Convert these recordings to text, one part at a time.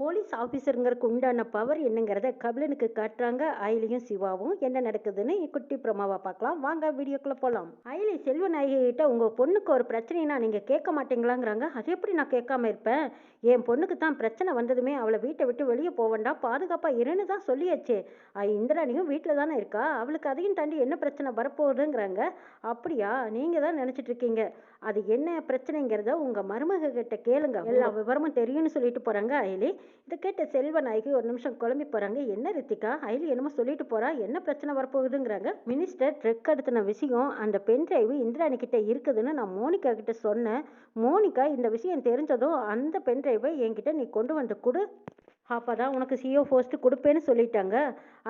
Police ஆஃபீஸருங்கிறதுக்கு உண்டான power என்னங்கிறத கபிலனுக்கு காட்டுறாங்க. அயலியும் சிவாவும். என்ன நடக்குதுன்னு குட்டி பிரமாவை பார்க்கலாம். வாங்க வீடியோக்குள்ளே போகலாம் அயலி செல்வநாயகி கிட்ட உங்கள் பொண்ணுக்கு ஒரு பிரச்சனைனா நீங்கள் கேட்க மாட்டீங்களாங்கிறாங்க. அது எப்படி நான் கேட்காம இருப்பேன்? என் பொண்ணுக்கு தான் பிரச்சனை வந்ததுமே அவளை வீட்டை விட்டு வெளியே போவேண்டாம் பாதுகாப்பாக இருன்னு தான் சொல்லியாச்சே. இந்திராணியும் வீட்டில் தானே இருக்கா? அவளுக்கு அதையும் தாண்டி என்ன பிரச்சனை வரப்போகுதுங்கிறாங்க. அப்படியா? நீங்கள் தான் நினச்சிட்டு இருக்கீங்க. அது என்ன பிரச்சனைங்கிறத உங்கள் மருமக கிட்ட கேளுங்க. எல்லா விவரமும் தெரியும்னு சொல்லிட்டு போகிறாங்க அயலி. இதை கேட்ட செல்வநாயகி ஒரு நிமிஷம் குழம்பி போகிறாங்க என்ன ரித்திகா? அயலி என்னமோ சொல்லிட்டு போறா? என்ன பிரச்சனை வரப்போகுதுங்கிறாங்க? மினிஸ்டர் ட்ரெக் எடுத்தின விஷயம் அந்த பென் டிரைவ் இந்திராணி கிட்ட இருக்குதுன்னு நான் மோனிகா கிட்ட சொன்னேன். மோனிகா இந்த விஷயம் தெரிஞ்சதும் அந்த பென் டிரைவை என்கிட்ட நீ கொண்டு வந்து கொடு. அப்போ தான் உனக்கு சிஓ போஸ்ட்டு கொடுப்பேன்னு சொல்லிட்டாங்க.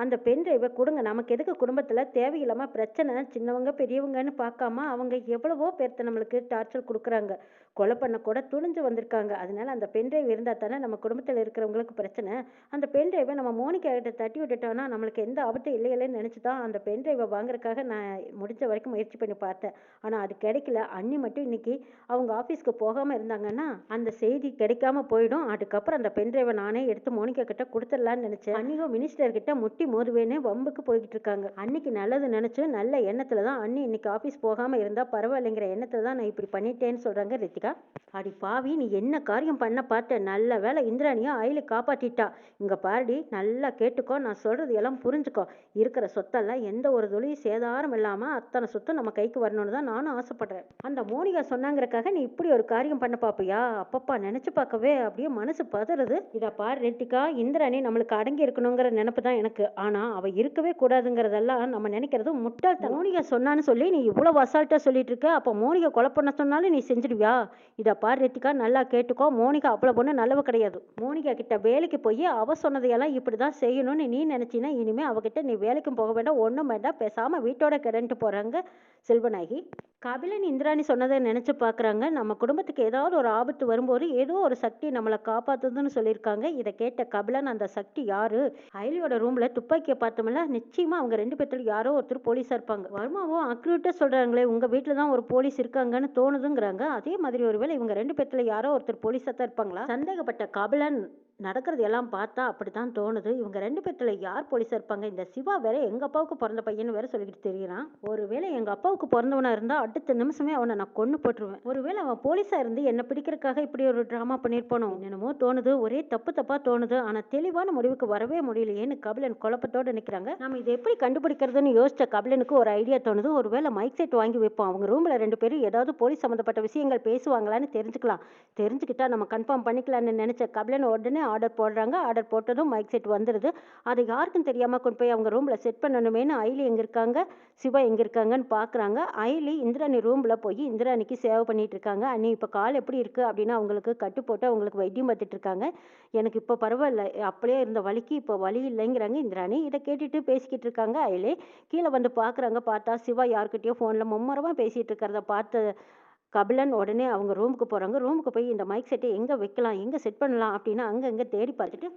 அந்த பென் டிரைவை கொடுங்க நமக்கு எதுக்கு குடும்பத்தில் தேவையில்லாமல் பிரச்சனை? சின்னவங்க பெரியவங்கன்னு பார்க்காம அவங்க எவ்வளவோ பேர்த்த நம்மளுக்கு டார்ச்சர் கொடுக்குறாங்க. கொலை பண்ண கூட துணிஞ்சு வந்திருக்காங்க. அதனால அந்த பென் டிரைவ் இருந்தால் தானே நம்ம குடும்பத்தில் இருக்கிறவங்களுக்கு பிரச்சனை. அந்த பென் டிரைவை நம்ம மோனிகா கிட்ட தட்டி விட்டுட்டோம்னா நம்மளுக்கு எந்த ஆபத்தும் இல்லையிலன்னு இல்லைன்னு நினச்சி தான் அந்த பென் டிரைவை வாங்குறதுக்காக நான் முடிஞ்ச வரைக்கும் முயற்சி பண்ணி பார்த்தேன். ஆனால் அது கிடைக்கல. அண்ணி மட்டும் இன்னைக்கு அவங்க ஆஃபீஸ்க்கு போகாமல் இருந்தாங்கன்னா அந்த செய்தி கிடைக்காம போயிடும். அதுக்கப்புறம் அந்த பென் டிரைவை நானே எடுத்து மோனிகா கிட்ட கொடுத்துடலான்னு நினைச்சேன். அன்னியும் மினிஸ்டர் கிட்ட முட்டி மோதுவேன்னு வம்புக்கு போய்கிட்டு இருக்காங்க. அன்னைக்கு நல்லது நினைச்சு நல்ல எண்ணத்துல தான் அண்ணி இன்னைக்கு ஆஃபீஸ் போகாம இருந்தா பரவாயில்லைங்கிற எண்ணத்துல தான் நான் இப்படி பண்ணிட்டேன்னு சொல்றாங்க ரித்திகா. அடி பாவி நீ என்ன காரியம் பண்ண பார்த்த? நல்ல வேலை இந்திராணியா அயில காப்பாத்திட்டா. இங்க பாருடி நல்லா கேட்டுக்கோ நான் சொல்றது எல்லாம் புரிஞ்சுக்கோ. இருக்கிற சொத்தெல்லாம் எந்த ஒரு துளி சேதாரம் இல்லாம அத்தனை சொத்தும் நம்ம கைக்கு வரணும்னு தான் நானும் ஆசைப்படுறேன். அந்த மோனிகா சொன்னாங்கறக்காக நீ இப்படி ஒரு காரியம் பண்ண பாப்பியா? அப்பப்பா நினைச்சு பார்க்கவே அப்படியே மனசு பதறுது. இத பாரு ரித்திகா இந்திராணி நம்மளுக்கு அடங்கி இருக்கணுங்கிற நினப்பு தான் எனக்கு. ஆனால் அவள் இருக்கவே கூடாதுங்கிறதெல்லாம் நம்ம நினைக்கிறது முட்டாள்தான் மோனிகா சொன்னான்னு சொல்லி நீ இவ்வளோ அசால்ட்டாக சொல்லிட்டு இருக்க அப்போ மோனிகா கொலை பண்ண சொன்னாலும் நீ செஞ்சிடுவியா? இதை பார் ரித்திகா நல்லா கேட்டுக்கோ. மோனிகா அவ்வளோ பொண்ணு நல்லவ கிடையாது. மோனிகா கிட்ட வேலைக்கு போய் அவ சொன்னதையெல்லாம் இப்படி தான் செய்யணும்னு நீ நினைச்சினா இனிமேல் அவகிட்ட நீ வேலைக்கும் போக வேண்டாம். ஒன்றும் வேண்டாம். பேசாமல் வீட்டோட கிடன்ட்டு போகிறாங்க செல்வநாயகி. கபிலன் இந்திராணி சொன்னதை நினச்சி பார்க்குறாங்க நம்ம குடும்பத்துக்கு ஏதாவது ஒரு ஆபத்து வரும்போது ஏதோ ஒரு சக்தி நம்மளை காப்பாற்றுதுன்னு சொல்லியிருக்காங்க. இதை கேட்ட கபிலன் அந்த சக்தி யாரு? அயலியோட ரூம்ல துப்பாக்கியை பார்த்தோம்ல நிச்சயமா அவங்க ரெண்டு பேர்த்துல யாரோ ஒருத்தர் போலீஸா இருப்பாங்க. வர்மாவும் அக்யூரேட்டா சொல்றாங்களே உங்க வீட்டுல தான் ஒரு போலீஸ் இருக்காங்கன்னு தோணுதுங்கிறாங்க. அதே மாதிரி ஒருவேளை இவங்க ரெண்டு பேர்த்துல யாரோ ஒருத்தர் போலீஸா தான் இருப்பாங்களா? சந்தேகப்பட்ட கபிலன் நடக்கிறது எல்லாம் பார்த்தா அப்படித்தான் தோணுது. இவங்க ரெண்டு பேர்த்தில் யார் போலீஸாக இருப்பாங்க? இந்த சிவா வேற எங்கள் அப்பாவுக்கு பிறந்த பையன் வேற சொல்லிக்கிட்டு தெரியறான். ஒருவேளை எங்கள் அப்பாவுக்கு பிறந்தவனாக இருந்தால் அடுத்த நிமிஷமே அவனை நான் கொண்டு போட்டுருவேன். ஒருவேளை அவன் போலீஸாக இருந்து என்னை பிடிக்கிறதுக்காக இப்படி ஒரு ட்ராமா பண்ணியிருப்பானோ? என்னமோ தோணுது. ஒரே தப்பு தப்பாக தோணுது. ஆனால் தெளிவான முடிவுக்கு வரவே முடியலையேன்னு கபிலன் குழப்பத்தோடு நிற்கிறாங்க நம்ம இதை எப்படி கண்டுபிடிக்கிறதுன்னு யோசிச்ச கபிலனுக்கு ஒரு ஐடியா தோணுது. ஒருவேளை மைக் செட் வாங்கி வைப்போம். அவங்க ரூமில் ரெண்டு பேரும் ஏதாவது போலீஸ் சம்மந்தப்பட்ட விஷயங்கள் பேசுவாங்களான்னு தெரிஞ்சுக்கலாம். தெரிஞ்சுக்கிட்டா நம்ம கன்ஃபார்ம் பண்ணிக்கலாம்னு நினச்ச கபிலன் உடனே ஆர்டர் போடுறாங்க. ஆர்டர் போட்டதும் மைக் செட் வந்துடுது அது யாருக்கும் தெரியாமல் கொண்டு போய் அவங்க ரூமில் செட் பண்ணணுமேனு ஐலி எங்கே இருக்காங்க? சிவா எங்கே இருக்காங்கன்னு பார்க்குறாங்க ஐலி இந்திராணி ரூமில் போய் இந்திராணிக்கு சேவை பண்ணிகிட்டு இருக்காங்க. அண்ணி இப்போ கால் எப்படி இருக்குது அப்படின்னு அவங்களுக்கு கட்டு போட்டு அவங்களுக்கு வைத்தியம் பார்த்துட்டு இருக்காங்க. எனக்கு இப்போ பரவாயில்ல. அப்படியே இருந்த வலிக்கு இப்போ வலி இல்லைங்கிறாங்க இந்திராணி. இதை கேட்டுட்டு பேசிக்கிட்டு இருக்காங்க ஐலே. கீழே வந்து பார்க்குறாங்க பார்த்தா சிவா யார்கிட்டயோ ஃபோனில் மும்மரமாக பேசிகிட்டு இருக்கிறத பார்த்து கபிலன் உடனே அவங்க ரூமுக்கு போகிறாங்க ரூமுக்கு போய் இந்த மைக் செட்டை எங்கே வைக்கலாம்? எங்கே செட் பண்ணலாம்? அப்படின்னு அங்கே தேடி பார்த்துட்டு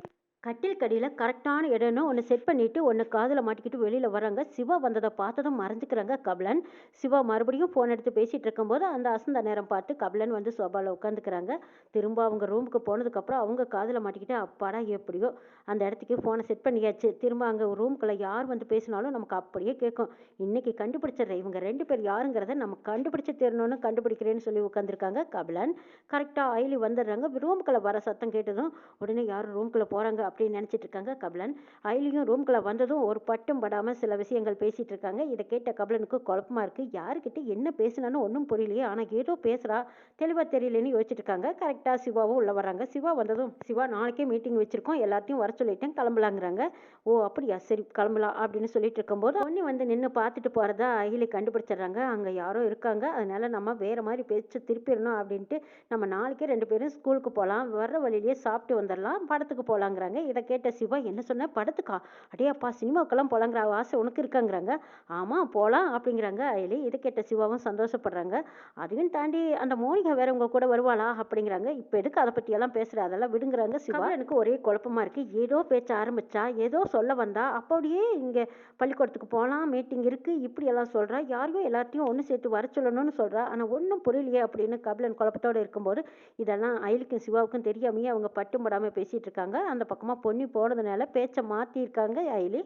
கட்டில் கடியில் கரெக்டான இடம்னு ஒன்று செட் பண்ணிவிட்டு ஒன்று காதில் மாட்டிக்கிட்டு வெளியில் வராங்க சிவா வந்ததை பார்த்ததும் மறைஞ்சுக்கிறாங்க கபிலன். சிவா மறுபடியும் ஃபோன் எடுத்து பேசிகிட்டு இருக்கும்போது அந்த அசந்த நேரம் பார்த்து கபிலன் வந்து சோபாவில் உட்காந்துக்கிறாங்க திரும்ப அவங்க ரூமுக்கு போனதுக்கப்புறம் அவங்க காதில் மாட்டிக்கிட்டு அப்பாடா எப்படியோ? அந்த இடத்துக்கு ஃபோனை செட் பண்ணியாச்சு. திரும்ப அங்கே ரூமுக்குள்ளே யார் வந்து பேசினாலும் நமக்கு அப்படியே கேட்கும். இன்றைக்கி கண்டுபிடிச்சிடுறேன். இவங்க ரெண்டு பேர் யாருங்கிறத நம்ம கண்டுபிடிச்சி தரணும்னு கண்டுபிடிக்கிறேன்னு சொல்லி உட்காந்துருக்காங்க கபிலன். கரெக்டாக ஆயிலி வந்துடுறாங்க. ரூமுக்குள்ளே வர சத்தம் கேட்டதும் உடனே யாரும் ரூமுக்குள்ளே போகிறாங்க அப்படின்னு நினச்சிட்டு இருக்காங்க கபிலன். ஐலியும் ரூம்குள்ளே வந்ததும் ஒரு பட்டும் படாமல் சில விஷயங்கள் பேசிட்டு இருக்காங்க இதை கேட்ட கபிலனுக்கு குழப்பமா இருக்குது யாருக்கிட்ட என்ன பேசினான்னு ஒன்றும் புரியலையே. ஆனால் ஏதோ பேசுகிறா தெளிவாக தெரியலன்னு யோசிச்சுட்டு இருக்காங்க கரெக்டாக சிவாவும் உள்ளே வராங்க சிவா வந்ததும் சிவா நாளைக்கே மீட்டிங் வச்சுருக்கோம். எல்லாத்தையும் வர சொல்லிட்டேன். கிளம்பலாங்கிறாங்க. ஓ அப்படியா? சரி கிளம்பலாம் அப்படின்னு சொல்லிட்டு இருக்கும்போது ஒன்னி வந்து நின்று பார்த்துட்டு போகிறதா அகிலி கண்டுபிடிச்சிடுறாங்க. அங்கே யாரோ இருக்காங்க. அதனால் நம்ம வேறு மாதிரி பேச்சு திருப்பிடணும் அப்படின்ட்டு நம்ம நாளைக்கே ரெண்டு பேரும் ஸ்கூலுக்கு போகலாம் வர்ற வழியிலேயே சாப்பிட்டு வந்துடலாம் படத்துக்கு போகலாங்கிறாங்க அப்படிங்கிறாங்க இதை கேட்ட சிவா என்ன சொன்ன? படத்துக்கா? அடேப்பா சினிமாவுக்கெல்லாம் போலங்கிற ஆசை உனக்கு இருக்காங்கிறாங்க. ஆமாம் போகலாம் அப்படிங்கிறாங்க. அயலி இதை கேட்ட சிவாவும் சந்தோஷப்படுறாங்க. அதையும் தாண்டி அந்த மோனிகா வேற உங்க கூட வருவாளா? அப்படிங்கிறாங்க. இப்போ எதுக்கு அதை பற்றியெல்லாம் பேசுகிற அதெல்லாம் விடுங்கிறாங்க. சிவா எனக்கு ஒரே குழப்பமா இருக்கு. ஏதோ பேச்ச ஆரம்பிச்சா ஏதோ சொல்ல வந்தா அப்படியே இங்கே பள்ளிக்கூடத்துக்கு போகலாம் மீட்டிங் இருக்கு இப்படி எல்லாம் யாரையும் எல்லாத்தையும் ஒன்று சேர்த்து வர சொல்லணும்னு சொல்கிறா ஆனால் ஒன்றும் புரியலையே அப்படின்னு கபிலன் குழப்பத்தோடு இருக்கும்போது இதெல்லாம் அயலுக்கும் சிவாவுக்கும் தெரியாமையே அவங்க பட்டும் படாமல் பேசிட்டு இருக்காங்க. அந்த பக்கமாக அம்மா பொன்னி போனதுனால பேச்சை மாற்றிருக்காங்க அயலி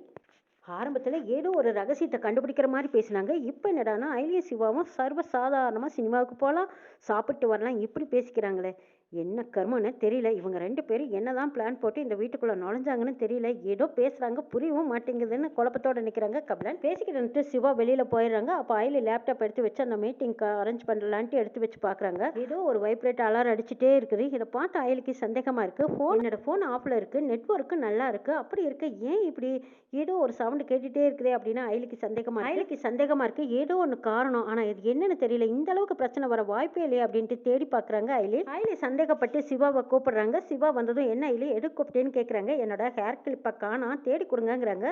ஆரம்பத்தில் ஏதோ ஒரு ரகசியத்தை கண்டுபிடிக்கிற மாதிரி பேசினாங்க. இப்போ என்னடானா ஐலிய சிவாவும் சர்வ சாதாரணமாக சினிமாவுக்கு போகலாம் சாப்பிட்டு வரலாம் இப்படி பேசிக்கிறாங்களே. என்ன கர்மன்னு தெரியல. இவங்க ரெண்டு பேரும் என்னதான் பிளான் போட்டு இந்த வீட்டுக்குள்ளே நுழைஞ்சாங்கன்னு தெரியல. ஏதோ பேசுகிறாங்க புரியவும் மாட்டேங்குதுன்னு குழப்பத்தோடு நிற்கிறாங்க கபிலன் பேசிக்கிட்டு சிவா வெளியில் போயிடுறாங்க. அப்போ ஐலி லேப்டாப் எடுத்து வச்சு அந்த மீட்டிங்க்கு அரேஞ்ச் பண்ணலான்ட்டு எடுத்து வச்சு பார்க்குறாங்க ஏதோ ஒரு வைப்ரேட் அலார் அடிச்சுட்டே இருக்குது. இதை பார்த்து அயலுக்கு சந்தேகமாக இருக்குது ஃபோன் என்னோட ஃபோன் ஆஃபில் இருக்குது நெட்ஒர்க்கு நல்லா இருக்குது அப்படி இருக்குது ஏன் இப்படி ஏதோ ஒரு சவுண்டு கேட்டுகிட்டே இருக்குதே அப்படின்னு அயலுக்கு சந்தேகமாக அயலுக்கு சந்தேகமாக இருக்குது ஏதோ ஒன்று காரணம். ஆனால் இது என்னன்னு தெரியல. இந்த அளவுக்கு பிரச்சனை வர வாய்ப்பே இல்லையே அப்படின்ட்டு தேடி பார்க்குறாங்க அயலி அயலி சந்தேகப்பட்டு சிவாவை கூப்பிடுறாங்க. சிவா வந்ததும் என்ன அயலி? எது கூப்பிட்டேன்னு கேட்குறாங்க என்னோட ஹேர் கிளிப்பை காணா தேடி கொடுங்கங்கிறாங்க.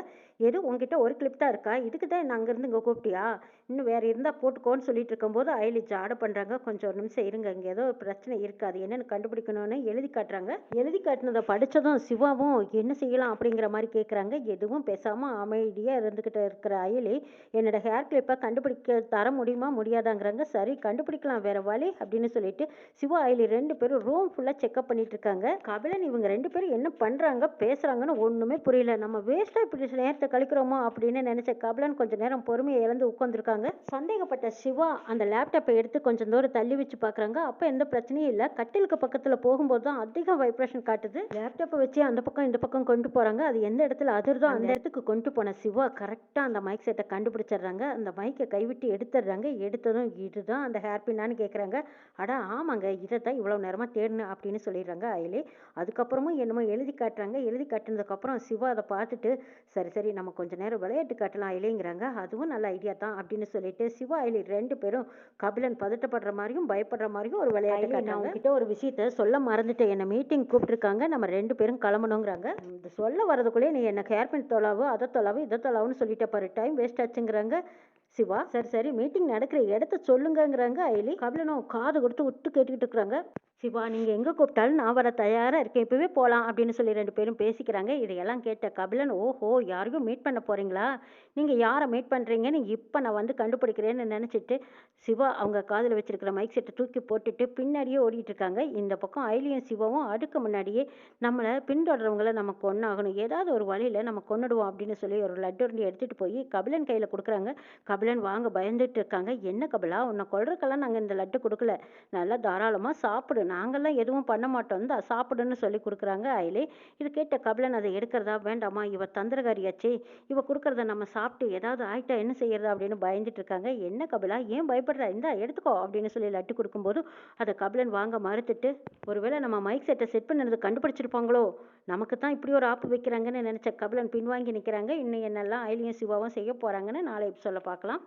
எது உங்ககிட்ட ஒரு கிளிப் தான் இருக்கா? இதுக்கு தான் என்ன அங்கேருந்து இங்கே கூப்பிட்டியா? இன்னும் வேறு இருந்தால் போட்டுக்கோன்னு சொல்லிட்டு இருக்கும்போது அயலி ஜாட பண்ணுறாங்க கொஞ்சம் ஒரு நிமிஷம் இருங்க இங்கே ஏதோ ஒரு பிரச்சனை இருக்காது. என்னென்னு கண்டுபிடிக்கணும்னு எழுதி காட்டுறாங்க. எழுதி காட்டினதை படித்ததும் சிவாவும் என்ன செய்யலாம் அப்படிங்கிற மாதிரி கேட்குறாங்க எதுவும் பேசாமல் அமைதியாக இருந்துக்கிட்டு இருக்கிற அயலி என்னோடய ஹேர் கிளிப்பை கண்டுபிடிக்க தர முடியுமா முடியாதாங்கிறாங்க. சரி கண்டுபிடிக்கலாம் வேறு வழி அப்படின்னு சொல்லிட்டு சிவா அயலி ரெண்டு பேரும் ரூம் ஃபுல்லாக செக்அப் பண்ணிட்டு இருக்காங்க. கபிலன் இவங்க ரெண்டு பேரும் என்ன பண்ணுறாங்க பேசுகிறாங்கன்னு ஒன்றுமே புரியல. நம்ம வேஸ்ட்டாக இப்படி நேரத்தை கழிக்கிறோமோ அப்படின்னு நினச்ச கபிலன் கொஞ்சம் நேரம் பொறுமையை இழந்து உட்காந்துருக்காங்க சந்தேகப்பட்ட சிவா அந்த லேப்டாப்பை எடுத்து கொஞ்சம் தூரம் தள்ளி வச்சு பார்க்குறாங்க. அப்போ எந்த பிரச்சனையும் இல்லை. கட்டிலுக்கு பக்கத்தில் போகும்போது தான் அதிக வைப்ரேஷன் காட்டுது. லேப்டாப்பை வச்சு அந்த பக்கம் இந்த பக்கம் கொண்டு போகிறாங்க அது எந்த இடத்துல அதிர்தோ அந்த இடத்துக்கு கொண்டு போன சிவா கரெக்டாக அந்த மைக் செட்டை கண்டுபிடிச்சிடுறாங்க. அந்த மைக்கை கைவிட்டு எடுத்துடுறாங்க. எடுத்ததும் இதுதான் அந்த ஹேர் பின்னான்னு கேட்குறாங்க அடா ஆமாங்க. இதை தான் இவ்வளோ நேரமாக தேடினேன் அப்படின்னு சொல்லிடுறாங்க அயலி. அதுக்கப்புறமும் என்னமோ எழுதி காட்டுறாங்க. எழுதி காட்டினதுக்கப்புறம் சிவா அதை பார்த்துட்டு சரி சரி நம்ம கொஞ்ச நேரம் விளையாட்டு காட்டலாம் அயலிங்கிறாங்க. அதுவும் நல்ல ஐடியா தான் அப்படின்னு சொல்லிட்டு சிவா அயலி ரெண்டு பேரும் கபிலன் பதட்டப்படுற மாதிரியும் பயப்படுற மாதிரியும் ஒரு விளையாட்டு நான் உங்ககிட்ட ஒரு விஷயத்த சொல்ல மறந்துட்டேன். என்னை மீட்டிங் கூப்பிட்டுருக்காங்க. நம்ம ரெண்டு பேரும் கிளம்பணுங்கிறாங்க. இந்த சொல்ல வரதுக்குள்ளே நீ என்ன பின் தொலாவு அதை தொலாவு இதை தொலாவுன்னு சொல்லிட்ட பாரு. டைம் வேஸ்ட் ஆச்சுங்கிறாங்க சிவா. சரி சரி மீட்டிங் நடக்கிற இடத்த சொல்லுங்கங்கிறாங்க ஐலி கபிலனும் காது கொடுத்து விட்டு கேட்டுக்கிட்டு இருக்கிறாங்க. சிவா நீங்கள் எங்கே கூப்பிட்டாலும் நான் வர தயாராக இருக்கேன். இப்போவே போகலாம் அப்படின்னு சொல்லி ரெண்டு பேரும் பேசிக்கிறாங்க. இதையெல்லாம் கேட்ட கபிலன் ஓஹோ யாரையும் மீட் பண்ண போகிறீங்களா நீங்கள் யாரை மீட் பண்ணுறீங்கன்னு இப்போ நான் வந்து கண்டுபிடிக்கிறேன்னு நினச்சிட்டு சிவா அவங்க காதில் வச்சிருக்கிற மைக் செட்டை தூக்கி போட்டுட்டு பின்னாடியே ஓடிட்டு இருக்காங்க. இந்த பக்கம் ஐலியும் சிவாவும் அடுக்க முன்னாடியே நம்மளை பின்தொடர்றவங்களை நம்ம கொண்டாகணும் ஏதாவது ஒரு வழியில் நம்ம கொண்டுடுவோம் அப்படின்னு சொல்லி ஒரு லட்டு உருண்டை எடுத்துகிட்டு போய் கபிலன் கையில் கொடுக்குறாங்க. கபிலன் வாங்க பயந்துட்டு இருக்காங்க. என்ன கபிலா? உன்னை கொள்றதுக்கெல்லாம் நாங்கள் இந்த லட்டு கொடுக்கல. நல்லா தாராளமாக சாப்பிடு. நாங்கள்லாம் எதுவும் பண்ண மாட்டோம். தான் சாப்பிடுன்னு சொல்லி கொடுக்குறாங்க ஐலே இது கேட்ட கபிலன் அதை எடுக்கிறதா? வேண்டாமா? இவ தந்திரகாரியாச்சே இவ கொடுக்கறத நம்ம சாப்பிட்டு ஏதாவது ஆயிட்டா என்ன செய்யறது? அப்படின்னு பயந்துட்டு இருக்காங்க. என்ன கபிலா? ஏன் பயப்படுறா? இந்தா எடுத்துக்கோ அப்படின்னு சொல்லி லட்டு கொடுக்கும்போது அதை கபிலன் வாங்க மறுத்துட்டு ஒருவேளை நம்ம மைக் செட்டை செட் பண்ணது கண்டுபிடிச்சிருப்பாங்களோ? நமக்கு தான் இப்படி ஒரு ஆப்பு வைக்கிறாங்கன்னு நினச்ச கபிலன் பின்வாங்கி நிற்கிறாங்க இன்னும் என்னெல்லாம் ஐலியும் சிவாவும் செய்ய போகிறாங்கன்னு நாளை சொல்ல பார்க்கலாம்.